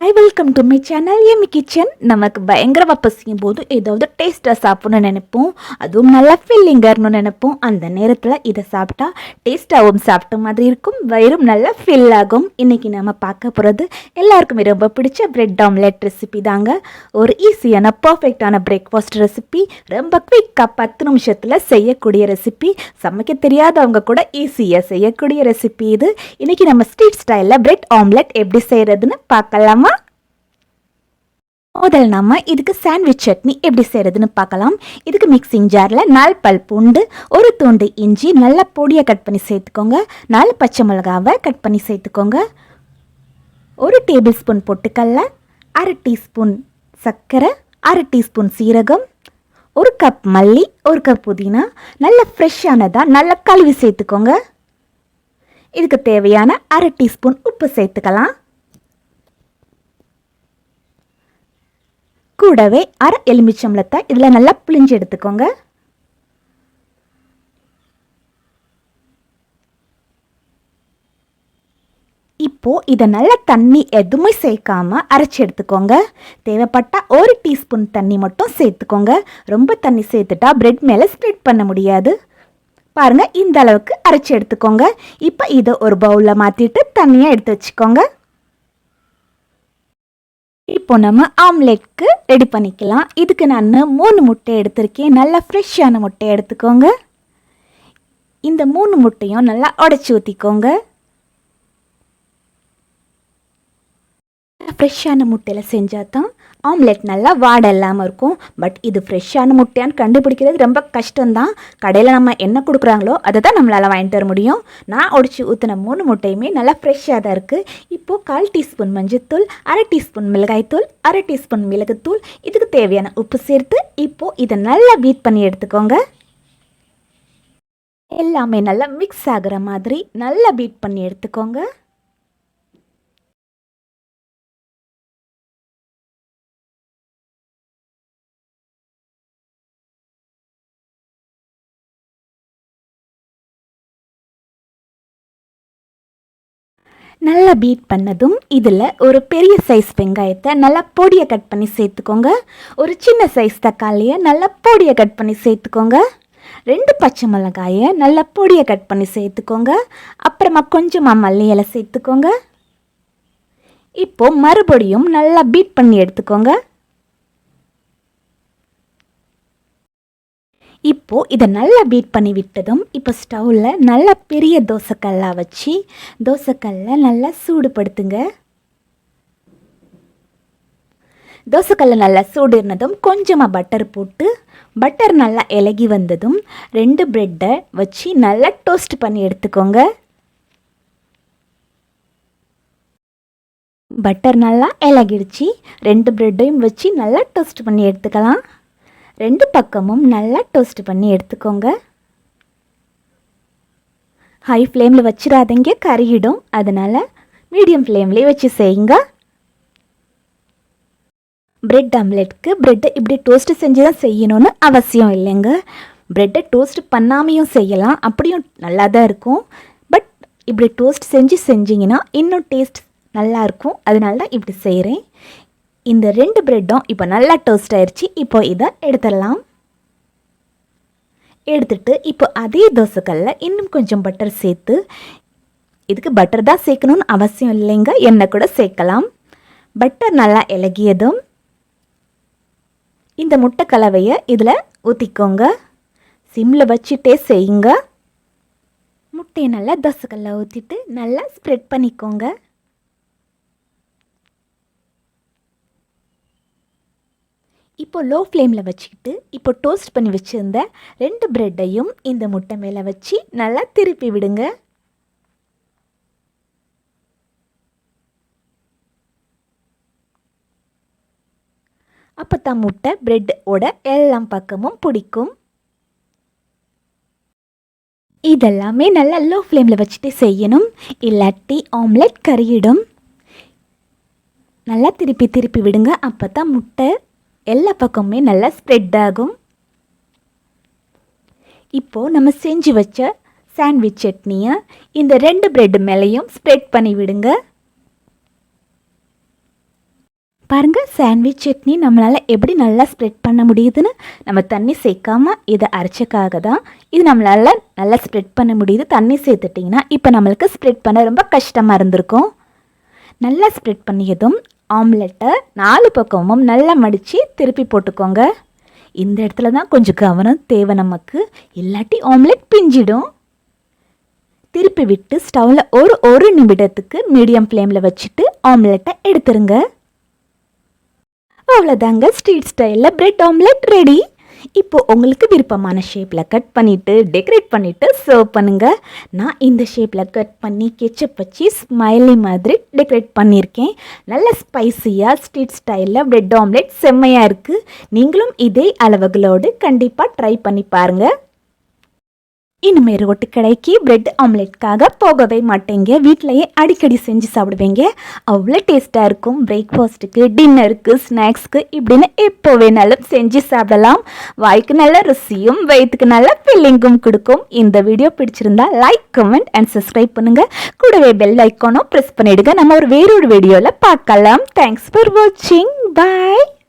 Hi welcome to my channel Amy kitchen நமக்கு பயங்கரமாக பசிக்கும் போது ஏதாவது டேஸ்ட்டாக சாப்பிடணும்னு நினைப்போம். அதுவும் நல்லா ஃபில்லிங்கர்னு நினைப்போம். அந்த நேரத்தில் இதை சாப்பிட்டா டேஸ்ட்டாகவும் சாப்பிட்ட மாதிரி இருக்கும். வயிறும் நல்லா ஃபில் ஆகும். இன்றைக்கி நம்ம பார்க்க போகிறது எல்லாருக்குமே ரொம்ப பிடிச்ச பிரெட் ஆம்லெட் ரெசிபி தாங்க. ஒரு ஈஸியான பர்ஃபெக்டான பிரேக்ஃபாஸ்ட் ரெசிபி ரொம்ப குவிக்காக பத்து நிமிஷத்தில் செய்யக்கூடிய ரெசிபி சமைக்க தெரியாதவங்க கூட ஈஸியாக செய்யக்கூடிய ரெசிபி இது. இன்றைக்கி நம்ம ஸ்ட்ரீட் ஸ்டைலில் பிரெட் ஆம்லெட் எப்படி செய்கிறதுன்னு பார்க்கலாமா? முதல் நம்ம இதுக்கு சாண்ட்விச் சட்னி எப்படி செய்கிறதுன்னு பார்க்கலாம். இதுக்கு மிக்சிங் ஜாரில் நாலு பல் பூண்டு ஒரு துண்டு இஞ்சி நல்லா பொடியாக கட் பண்ணி சேர்த்துக்கோங்க. நாலு பச்சை மிளகாவை கட் பண்ணி சேர்த்துக்கோங்க. ஒரு டேபிள் ஸ்பூன் பொட்டுக்கல்ல அரை டீஸ்பூன் சர்க்கரை அரை டீஸ்பூன் சீரகம் ஒரு கப் மல்லி ஒரு கப் புதினா நல்ல ஃப்ரெஷ்ஷானதாக நல்லா கழுவி சேர்த்துக்கோங்க. இதுக்கு தேவையான அரை டீஸ்பூன் உப்பு சேர்த்துக்கலாம். கூடவே அரை எலுமிச்சம்பளத்தை இதில் நல்லா புளிஞ்சு எடுத்துக்கோங்க. இப்போ இதை நல்லா தண்ணி எதுவுமே சேர்க்காம அரைச்சி எடுத்துக்கோங்க. தேவைப்பட்டால் ஒரு டீஸ்பூன் தண்ணி மட்டும் சேர்த்துக்கோங்க. ரொம்ப தண்ணி சேர்த்துட்டா பிரெட் மேலே ஸ்ப்ரெட் பண்ண முடியாது. பாருங்க இந்த அளவுக்கு அரைச்சி எடுத்துக்கோங்க. இப்போ இதை ஒரு பவுலில் மாற்றிட்டு தண்ணியாக எடுத்து வச்சுக்கோங்க. இப்போ நம்ம ஆம்லெட்க்கு ரெடி பண்ணிக்கலாம். இதுக்கு நான் மூணு முட்டை எடுத்திருக்கேன். நல்லா ஃப்ரெஷ்ஷான முட்டை எடுத்துக்கோங்க. இந்த மூணு முட்டையும் நல்லா உடச்சி ஊற்றிக்கோங்க ஃப்ரெஷ்ஷான முட்டையில் செஞ்சால் தான் ஆம்லெட் நல்லா வாடை இல்லாமல் இருக்கும். பட் இது ஃப்ரெஷ்ஷான முட்டையான்னு கண்டுபிடிக்கிறது ரொம்ப கஷ்டம்தான். கடையில் நம்ம என்ன கொடுக்குறாங்களோ அதை தான் நம்மளால் வாங்கிட்டு வர முடியும். நான் ஒடிச்சு ஊற்றின மூணு முட்டையுமே நல்லா ஃப்ரெஷ்ஷாக தான் இருக்குது இப்போது கால் டீஸ்பூன் மஞ்சத்தூள் அரை டீஸ்பூன் மிளகாய்த்தூள் அரை டீஸ்பூன் மிளகுத்தூள் இதுக்கு தேவையான உப்பு சேர்த்து இப்போது இதை நல்லா பீட் பண்ணி எடுத்துக்கோங்க. எல்லாமே நல்லா மிக்ஸ் ஆகுற மாதிரி நல்லா பீட் பண்ணி எடுத்துக்கோங்க. நல்லா பீட் பண்ணதும் இதில் ஒரு பெரிய சைஸ் வெங்காயத்தை நல்லா பொடியை கட் பண்ணி சேர்த்துக்கோங்க. ஒரு சின்ன சைஸ் தக்காளியை நல்லா பொடியை கட் பண்ணி சேர்த்துக்கோங்க. ரெண்டு பச்சை மிளகாயை நல்லா பொடியை கட் பண்ணி சேர்த்துக்கோங்க. அப்புறமா கொஞ்சமாக மல்லி இலை சேர்த்துக்கோங்க. இப்போது மறுபடியும் நல்லா பீட் பண்ணி எடுத்துக்கோங்க. இப்போது இதை நல்லா பீட் பண்ணி விட்டதும் இப்போ ஸ்டவ்வில் நல்லா பெரிய தோசைக்கல்லாக வச்சு தோசைக்கல்லை நல்லா சூடுபடுத்துங்க. தோசைக்கல்லை நல்லா சூடுனதும் கொஞ்சமாக பட்டர் போட்டு பட்டர் நல்லா இலகி வந்ததும் ரெண்டு ப்ரெட்டை வச்சு நல்லா டோஸ்ட் பண்ணி எடுத்துக்கோங்க. பட்டர் நல்லா இலகிடுச்சு ரெண்டு ப்ரெட்டையும் வச்சு நல்லா டோஸ்ட் பண்ணி எடுத்துக்கலாம். ரெண்டு பக்கமும் நல்லா டோஸ்ட் பண்ணி எடுத்துக்கோங்க. ஹை ஃப்ளேமில் வச்சிடாதீங்க கறியிடும் அதனால் மீடியம் ஃப்ளேம்லேயே வச்சு செய்யுங்க. பிரெட் ஆம்லெட்க்கு ப்ரெட்டை இப்படி டோஸ்ட்டு செஞ்சு தான் செய்யணும்னு அவசியம் இல்லைங்க. ப்ரெட்டை டோஸ்ட் பண்ணாமையும் செய்யலாம் அப்படியும் நல்லா தான் இருக்கும். பட் இப்படி டோஸ்ட் செஞ்சு செஞ்சிங்கன்னா இன்னும் டேஸ்ட் நல்லாயிருக்கும் அதனால தான் இப்படி செய்கிறேன் இந்த ரெண்டு ப்ரெட்டும் இப்போ நல்லா டோஸ்ட் ஆயிடுச்சு இப்போ இதை எடுத்துடலாம். எடுத்துட்டு இப்போ அதே தோசைக்கல்ல இன்னும் கொஞ்சம் பட்டர் சேர்த்து இதுக்கு பட்டர் தான் சேர்க்கணும்னு அவசியம் இல்லைங்க. எண்ணெய் கூட சேர்க்கலாம். பட்டர் நல்லா இலகியதும் இந்த முட்டை கலவையை இதில் ஊற்றிக்கோங்க சிம்மில் வச்சுட்டே செய்யுங்க. முட்டையை நல்லா தோசைக்கல்ல ஊற்றிட்டு நல்லா ஸ்ப்ரெட் பண்ணிக்கோங்க. இப்போ லோ ஃப்ளேமில் வச்சுக்கிட்டு இப்போ டோஸ்ட் பண்ணி வச்சுருந்த ரெண்டு ப்ரெட்டையும் இந்த முட்டை மேலே வச்சு நல்லா திருப்பி விடுங்க. அப்போ தான் முட்டை ப்ரெட்டோட எல்லாம் பக்கமும் பிடிக்கும். இதெல்லாமே நல்லா லோ ஃப்ளேமில் வச்சுட்டு செய்யணும். இல்லாட்டி ஆம்லெட் கறியிடும். நல்லா திருப்பி திருப்பி விடுங்க. அப்போ தான் முட்டை எல்லா பக்கமுமே நல்லா ஸ்ப்ரெட் ஆகும். இப்போது நம்ம செஞ்சு வச்ச சாண்ட்விச் சட்னியை இந்த ரெண்டு ப்ரெட் மேலேயும் ஸ்ப்ரெட் பண்ணி விடுங்க. பாருங்கள் சாண்ட்விச் சட்னி நம்மளால் எப்படி நல்லா ஸ்ப்ரெட் பண்ண முடியுதுன்னு நம்ம தண்ணி சேர்க்காம இதை அரைச்சக்காக தான் இது நம்மளால் நல்லா ஸ்ப்ரெட் பண்ண முடியுது. தண்ணி சேர்த்துட்டிங்கன்னா இப்போ நம்மளுக்கு ஸ்ப்ரெட் பண்ண ரொம்ப கஷ்டமாக இருந்திருக்கும். நல்லா ஸ்ப்ரெட் பண்ணியதும் ஆம்லெட்டை நாலு பக்கமும் நல்லா மடித்து திருப்பி போட்டுக்கோங்க. இந்த இடத்துல தான் கொஞ்சம் கவனம் தேவை நமக்கு. இல்லாட்டி ஆம்லெட் பிஞ்சிடும். திருப்பி விட்டு ஸ்டவ்வில் ஒரு ஒரு நிமிடத்துக்கு மீடியம் ஃப்ளேமில் வச்சுட்டு ஆம்லெட்டை எடுத்துருங்க. அவ்வளோதாங்க ஸ்ட்ரீட் ஸ்டைலில் பிரெட் ஆம்லெட் ரெடி இப்போ உங்களுக்கு விருப்பமான ஷேப்பில் கட் பண்ணிவிட்டு டெக்கரேட் பண்ணிவிட்டு சர்வ் பண்ணுங்கள் நான் இந்த ஷேப்பில் கட் பண்ணி கெச்சப் வச்சு ஸ்மைலி மாதிரி டெக்கரேட் பண்ணியிருக்கேன் நல்ல ஸ்பைசியாக ஸ்ட்ரீட் ஸ்டைலில் ப்ரெட் ஆம்லெட் செம்மையாக இருக்குது நீங்களும் இதே அளவுகளோடு கண்டிப்பாக ட்ரை பண்ணி பாருங்கள் இனிமேல் ரோட்டு கடைக்கு பிரெட் ஆம்லெட்காக போகவே மாட்டேங்க. வீட்டிலையே அடிக்கடி செஞ்சு சாப்பிடுவீங்க. அவ்வளோ டேஸ்ட்டாக இருக்கும். பிரேக்ஃபாஸ்ட்டுக்கு டின்னருக்கு ஸ்நாக்ஸ்க்கு இப்படின்னு எப்போ வேணாலும் செஞ்சு சாப்பிடலாம். வாய்க்கு நல்ல ருசியும் வயிற்றுக்கு நல்ல ஃபில்லிங்கும் கொடுக்கும். இந்த வீடியோ பிடிச்சிருந்தா லைக் கமெண்ட் அண்ட் சப்ஸ்கிரைப் பண்ணுங்கள் கூடவே பெல் ஐக்கானும் ப்ரெஸ் பண்ணிவிடுங்க நம்ம ஒரு வேறொரு வீடியோவில் பார்க்கலாம். தேங்க்ஸ் ஃபார் வாட்சிங் பாய்